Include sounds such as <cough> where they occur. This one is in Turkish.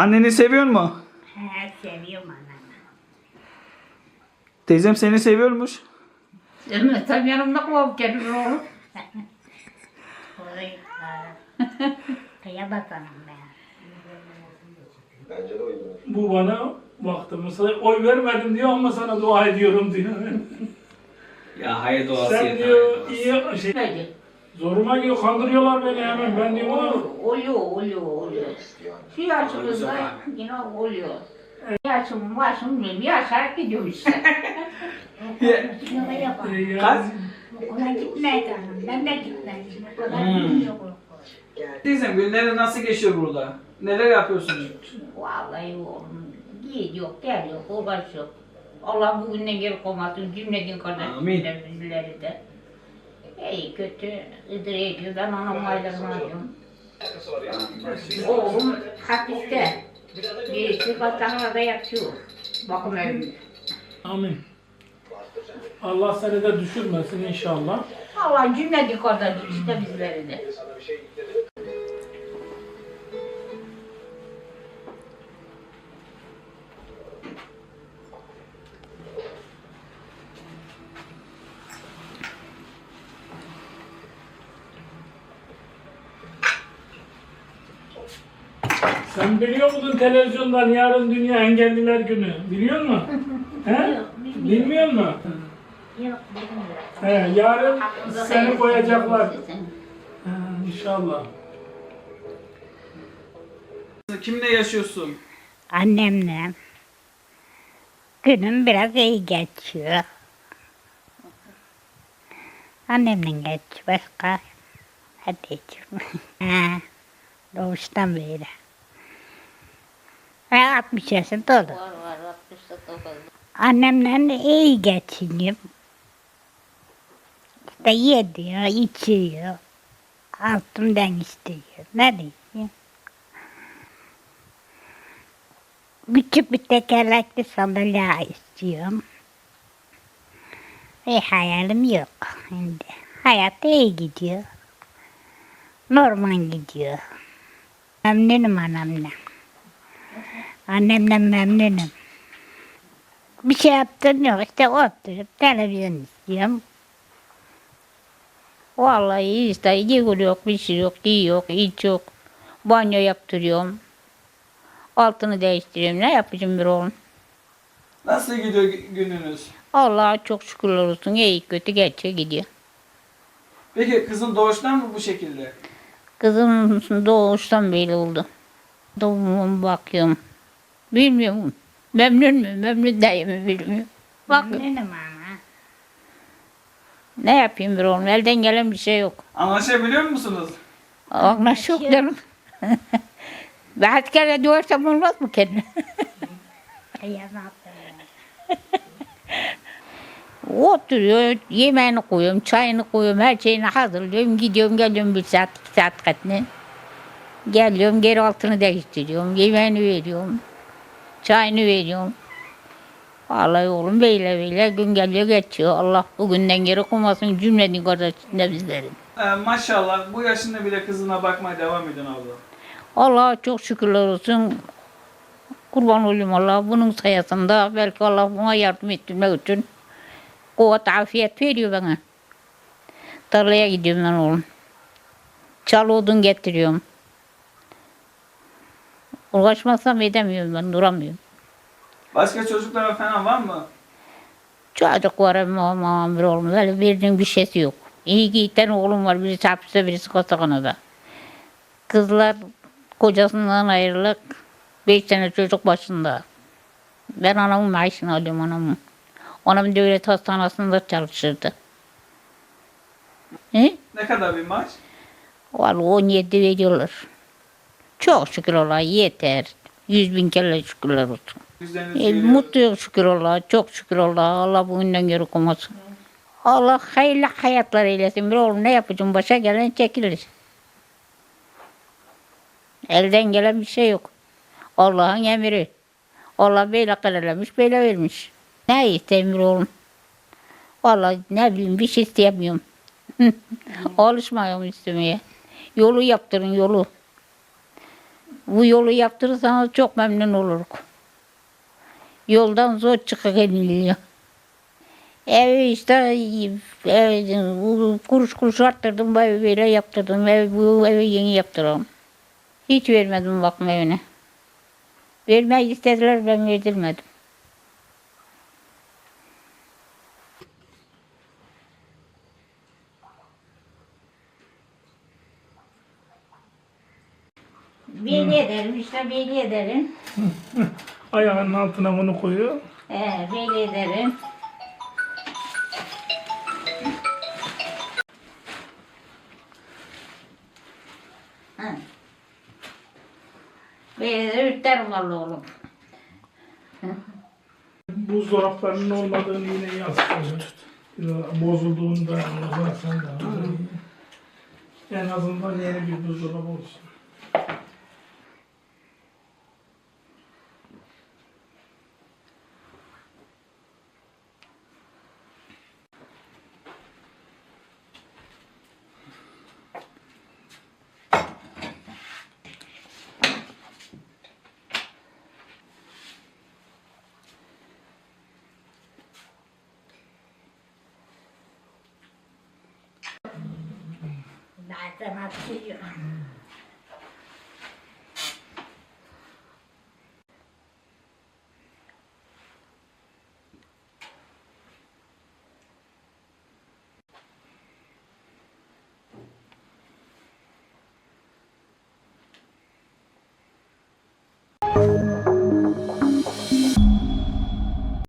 Anneni seviyor mu? He, seviyorum anamı. Teyzem seni seviyormuş. Elime tam yanımda kovup gelir oğlum. Kıya bakalım ben. Bu bana baktı mesela oy vermedim diyor ama sana dua ediyorum diyor. Ya hayır doğası Sen diyor iyi şey Neydi? Zoruma gidiyor kandırıyorlar beni hemen ben diyor buna Oluyor, oluyor, oluyor. Şu yaşımızda yine oluyor. Yaşım, başım bilmiyorum. Yaşarak gidiyor işte. <laughs> Kaç? Okula gitmedi hanım. Ben de gitmedim. Okula Hmm. gitmiyor. Teyzem günleri nasıl geçiyor burada? Neler yapıyorsunuz? Vallahi oğlum. Gidiyor, geliyor, uğraşıyor. Allah bugünden geri koymasın cümletin Amin. kardeşler bizleri de. İyi kötü idare ediyor. Ben onun aylarını alıyorum. Oğlum hapiste. Birisi hastanede yatıyor. Bakım evinde. amin. Allah seni de düşürmesin inşallah. Allah cümletin kardeşler işte bizleri de. Sen biliyor muydun televizyondan yarın Dünya Engelliler Günü? Biliyor musun? <laughs> He? Bilmiyor musun? Yok bilmiyorum. He, yarın seni koyacaklar. Sen- He, inşallah. Kimle yaşıyorsun? Annemle. Günüm biraz iyi geçiyor. Annemle geçiyor. Başka hadi ha, <laughs> doğuştan beri. Ben 60 yaşında oldum. Var var 69. Annemle iyi geçiniyorum. İşte yediyor, içiyor. Altımdan istiyor. Ne diyeyim? Küçük bir tekerlekli sandalye istiyorum. Bir hayalim yok şimdi. Hayat iyi gidiyor. Normal gidiyor. Memnunum annemle. Annemle memnunum. Bir şey yaptım yok işte oturup televizyon istiyorum. Vallahi işte yıkıl yok, bir şey yok, iyi yok, iç yok. Banyo yaptırıyorum. Altını değiştiriyorum. Ne yapacağım bir oğlum? Nasıl gidiyor gü- gününüz? Allah'a çok şükürler olsun. İyi kötü geçiyor gidiyor. Peki kızın doğuştan mı bu şekilde? Kızım doğuştan belli oldu. Doğumuma bakıyorum. Bilmiyorum. Memnun mu? Memnun değil mi bilmiyorum. Memnunum ama. Ne yapayım bir oğlum? Elden gelen bir şey yok. Anlaşabiliyor musunuz? Anlaş yok canım. <laughs> Ben kere doğursam olmaz mı kendine? <laughs> Oturuyor, yemeğini koyuyorum, çayını koyuyorum, her şeyini hazırlıyorum. Gidiyorum, geliyorum bir saat, iki saat katne. Geliyorum, geri altını değiştiriyorum, yemeğini veriyorum, çayını veriyorum. Vallahi oğlum böyle böyle gün geliyor geçiyor. Allah bugünden geri koymasın cümlenin kardeşinde bizlerin. Ee, maşallah bu yaşında bile kızına bakmaya devam edin abla. Allah'a çok şükürler olsun. Kurban olayım Allah bunun sayesinde belki Allah buna yardım ettirmek için kuvvet afiyet veriyor bana. Tarlaya gidiyorum ben oğlum. Çal odun getiriyorum. Uğraşmazsam edemiyorum ben duramıyorum. Başka çocuklar falan var mı? Çocuk var ama aman bir oğlum böyle birinin bir şeysi yok. İyi ki iki oğlum var birisi hapiste birisi Kostakana'da. Kızlar kocasından ayrılık beş tane çocuk başında. Ben anamın maaşını alıyorum anamın. Anam devlet hastanesinde çalışırdı. He? Ne kadar bir maaş? Vallahi 17 veriyorlar. Çok şükür Allah'a yeter. Yüz bin kere şükürler olsun. E, mutluyum şükür Allah'a. Çok şükür Allah'a. Allah bugünden geri koymasın. Allah hayırlı hayatlar eylesin. Bir oğlum ne yapacağım? Başa gelen çekilir. Elden gelen bir şey yok. Allah'ın emri. Allah böyle kararlamış, böyle vermiş. Ne istemiyor oğlum? Vallahi ne bileyim bir şey isteyemiyorum. <laughs> Alışmıyorum istemeye. Yolu yaptırın yolu. Bu yolu yaptırırsanız çok memnun oluruz. Yoldan zor çıkabiliyor. Ev işte ev, kuruş kuruş arttırdım, evi böyle yaptırdım, ev, bu evi yeni yaptıralım. Hiç vermedim bakma evine. Vermeyi istediler, ben verdirmedim. Belli ederim işte belli ederim. Ayağının altına bunu koyuyor. He, belli ederim. Böyle ürterim vallahi oğlum. Buzdolaplarının olmadığını yine yansıtıyor. Bozulduğunda uzatsan da. En azından yeni bir buzdolabı olsun. 在，再慢吃去。